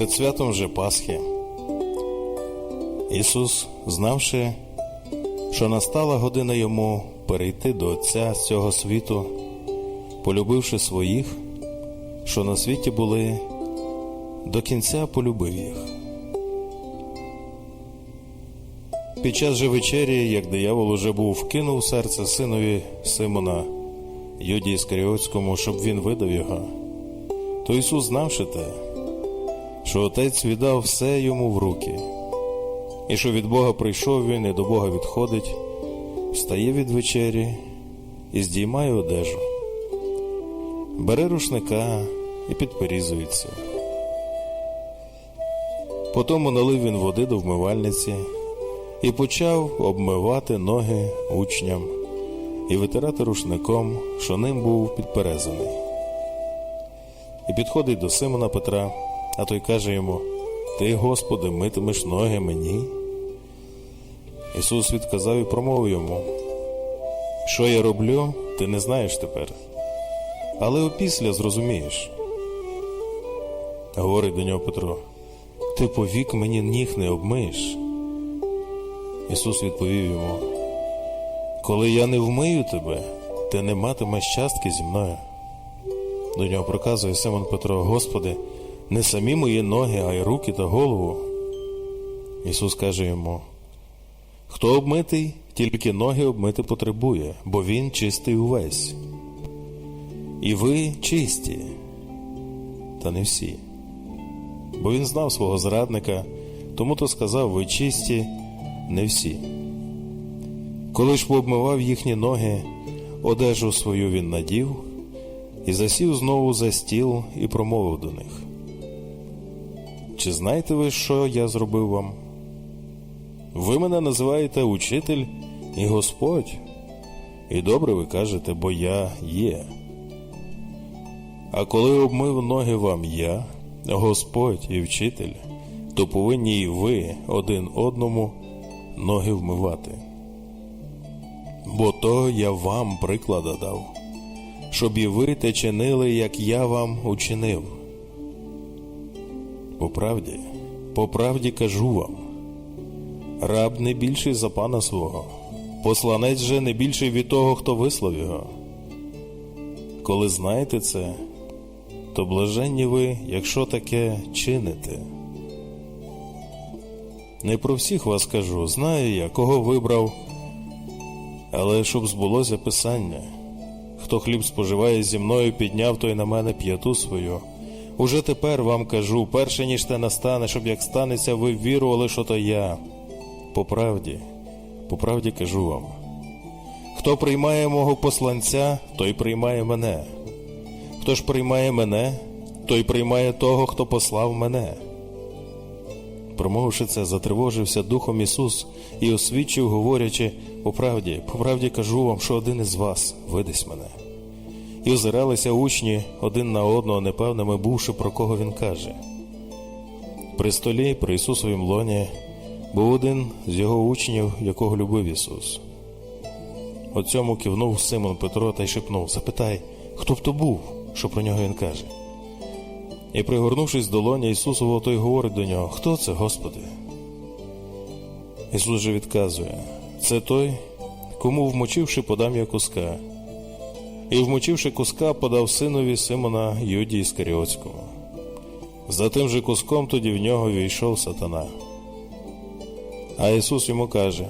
перед святом вже Пасхи. Ісус, знавши, що настала година йому перейти до Отця з цього світу, полюбивши своїх, що на світі були, до кінця полюбив їх. Під час же вечері, як диявол уже був вкинув серце синові Симона, Юді Іскаріотському, щоб він видав його, то Ісус, знавши те, що Отець віддав все йому в руки, і що від Бога прийшов він і до Бога відходить, встає від вечері і здіймає одежу, бере рушника і підперізується. Потому налив він води до вмивальниці і почав обмивати ноги учням і витирати рушником, що ним був підперезаний. І підходить до Симона Петра, а той каже йому: Ти, Господи, митимеш ноги мені. Ісус відказав і промовив йому: Що я роблю, ти не знаєш тепер, але опісля зрозумієш. Говорить до нього Петро: Ти повік мені ніг не обмиєш. Ісус відповів йому: Коли я не вмию тебе, ти не матимеш частки зі мною. До нього проказує Симон Петро: Господи, не самі мої ноги, а й руки та голову. Ісус каже йому: Хто обмитий, тільки ноги обмити потребує, бо Він чистий увесь. І ви чисті, та не всі. Бо він знав свого зрадника, тому то сказав: ви чисті, не всі. Коли ж пообмивав їхні ноги, одежу свою він надів і засів знову за стіл і промовив до них. Чи знаєте ви, що я зробив вам? Ви мене називаєте учитель і Господь, і добре ви кажете, бо я є. А коли обмив ноги вам я, Господь і вчитель, то повинні і ви один одному ноги вмивати. Бо то я вам приклада дав, щоб і ви те чинили, як я вам учинив. По правді, по правді кажу вам, раб не більший за пана свого, посланець же не більший від того, хто вислав його. Коли знаєте це, то блаженні ви, якщо таке чините. Не про всіх вас кажу, знаю я, кого вибрав, але щоб збулося писання. Хто хліб споживає зі мною, підняв той на мене п'яту свою. Уже тепер вам кажу, перше ніж те настане, щоб як станеться, ви вірували, що то я. По правді, по правді кажу вам. Хто приймає мого посланця, той приймає мене. Хто ж приймає мене, той приймає того, хто послав мене. Промовивши це, затривожився Духом Ісус і освідчив, говорячи, по правді, по правді кажу вам, що один із вас видасть мене. І озиралися учні один на одного, непевними бувши, про кого він каже. При столі, при Ісусовім лоні, був один з його учнів, якого любив Ісус. От цьому кивнув Симон Петро та й шепнув Запитай, хто б то був, що про нього він каже. І, пригорнувшись до лоня Ісусового, той говорить до нього: Хто це, Господи? Ісус же відказує: Це той, кому, вмочивши, подам я куска, і, вмочивши куска, подав синові Симона Юді Іскаріотському. За тим же куском тоді в нього війшов сатана. А Ісус йому каже: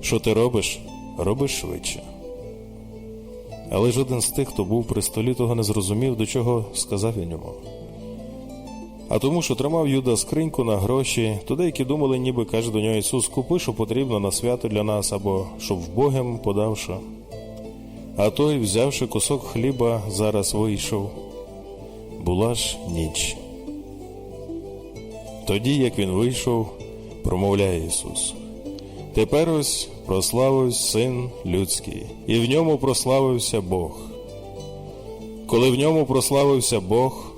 Що ти робиш? Робиш швидше. Але жоден з тих, хто був при столі, того не зрозумів, до чого сказав він йому. А тому, що тримав Юда скриньку на гроші, то деякі думали, ніби каже до нього Ісус, купи, що потрібно на свято для нас, або щоб вбогим подавши. А той, взявши кусок хліба, зараз вийшов. Була ж ніч. Тоді, як він вийшов, промовляє Ісус. Тепер ось прославився Син людський, і в ньому прославився Бог. Коли в ньому прославився Бог,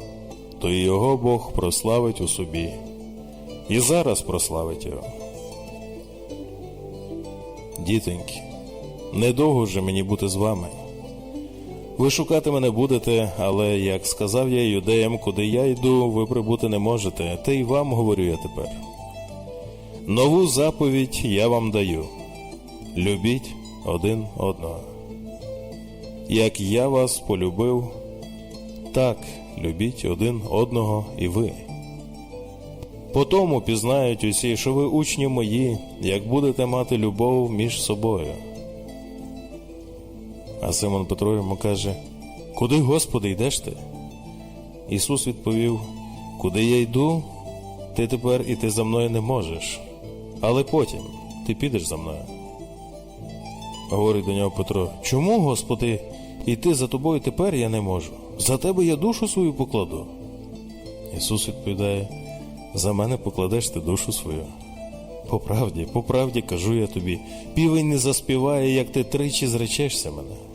то і його Бог прославить у собі, і зараз прославить його. Дітоньки, недовго вже мені бути з вами. Ви шукати мене будете, але як сказав я юдеям, куди я йду, ви прибути не можете, та й вам говорю я тепер. Нову заповідь я вам даю: любіть один одного. Як я вас полюбив, так любіть один одного і ви. По тому пізнають усі, що ви учні мої, як будете мати любов між собою. А Симон Петро йому каже: Куди, Господи, йдеш ти? Ісус відповів: Куди я йду, ти тепер іти за мною не можеш, але потім ти підеш за мною. Говорить до нього Петро: Чому, Господи, іти за тобою тепер я не можу? За тебе я душу свою покладу. Ісус відповідає: За мене покладеш ти душу свою. По правді, по правді кажу я тобі, півень не заспіває, як ти тричі зречешся мене.